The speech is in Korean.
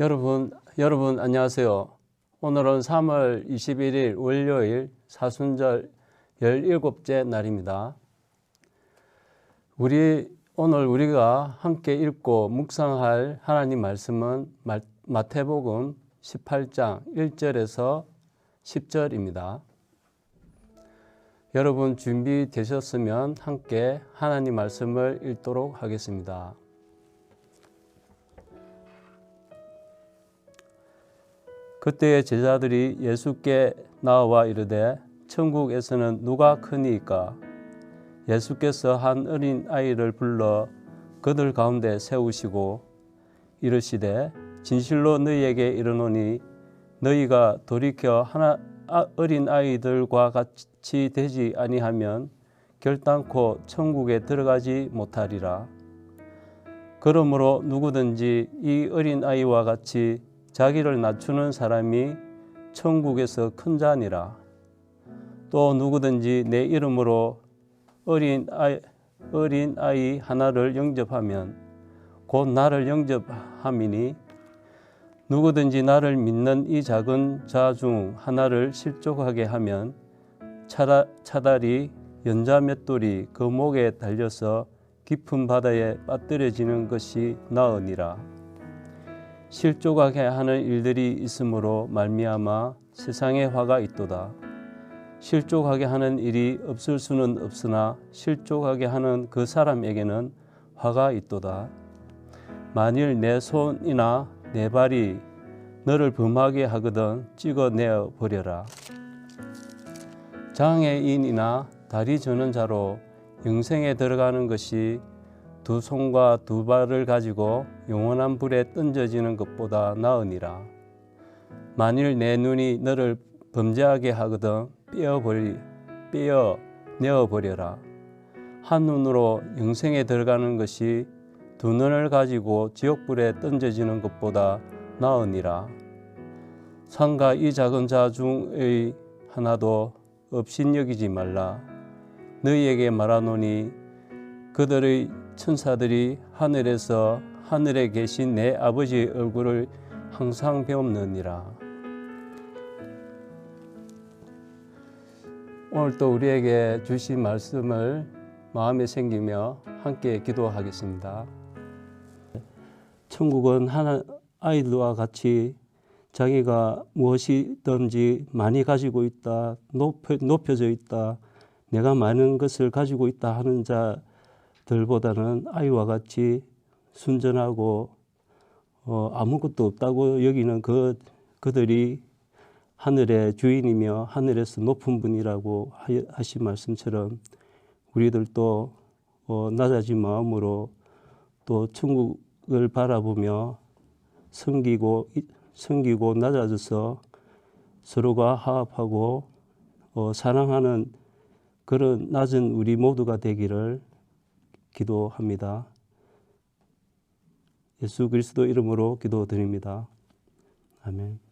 여러분, 여러분 안녕하세요. 오늘은 3월 21일 월요일 사순절 17째 날입니다. 우리 오늘 우리가 함께 읽고 묵상할 하나님 말씀은 마- 마태복음 18장 1절에서 10절입니다. 여러분 준비되셨으면 함께 하나님 말씀을 읽도록 하겠습니다. 그때의 제자들이 예수께 나와 이르되 천국에서는 누가 크니까 예수께서 한 어린 아이를 불러 그들 가운데 세우시고 이르시되 진실로 너희에게 이르노니 너희가 돌이켜 하나 아- 어린 아이들과 같이 되지 아니하면 결단코 천국에 들어가지 못하리라. 그러므로 누구든지 이 어린 아이와 같이 자기를 낮추는 사람이 천국에서 큰 자니라. 또 누구든지 내 이름으로 어린 아이, 어린 아이 하나를 영접하면 곧 나를 영접함이니 누구든지 나를 믿는 이 작은 자 중 하나를 실족하게 하면 차다, 차다리 연자 맷돌이 그 목에 달려서 깊은 바다에 빠뜨려지는 것이 나으니라. 실족하게 하는 일들이 있으므로 말미암아 세상에 화가 있도다. 실족하게 하는 일이 없을 수는 없으나 실족하게 하는 그 사람에게는 화가 있도다. 만일 내 손이나 내 발이 너를 범하게 하거든 찍어내어 버려라. 장애인이나 다리 저는 자로 영생에 들어가는 것이 두 손과 두 발을 가지고 영원한 불에 던져지는 것보다 나으니라. 만일 내 눈이 너를 범죄하게 하거든 떼어버리, 떼어 내어버려라. 한 눈으로 영생에 들어가는 것이 두 눈을 가지고 지옥불에 던져지는 것보다 나으니라. 상가 이 작은 자 중의 하나도 업신 여기지 말라. 너희에게 말하노니 그들의 천사들이 하늘에서 하늘에 계신 내 아버지의 얼굴을 항상 배움느니라. 오늘 또 우리에게 주신 말씀을 마음에 생기며 함께 기도하겠습니다. 천국은 하나 아이들과 같이 자기가 무엇이든지 많이 가지고 있다, 높여, 높여져 있다, 내가 많은 것을 가지고 있다 하는 자 들보다는 아이와 같이 순전하고 어, 아무것도 없다고 여기는 그 그들이 하늘의 주인이며 하늘에서 높은 분이라고 하- 하신 말씀처럼 우리들도 어, 낮아진 마음으로 또 천국을 바라보며 섬기고 이- 섬기고 낮아져서 서로가 화합하고 어, 사랑하는 그런 낮은 우리 모두가 되기를 기도합니다. 예수 그리스도 이름으로 기도드립니다. 아멘.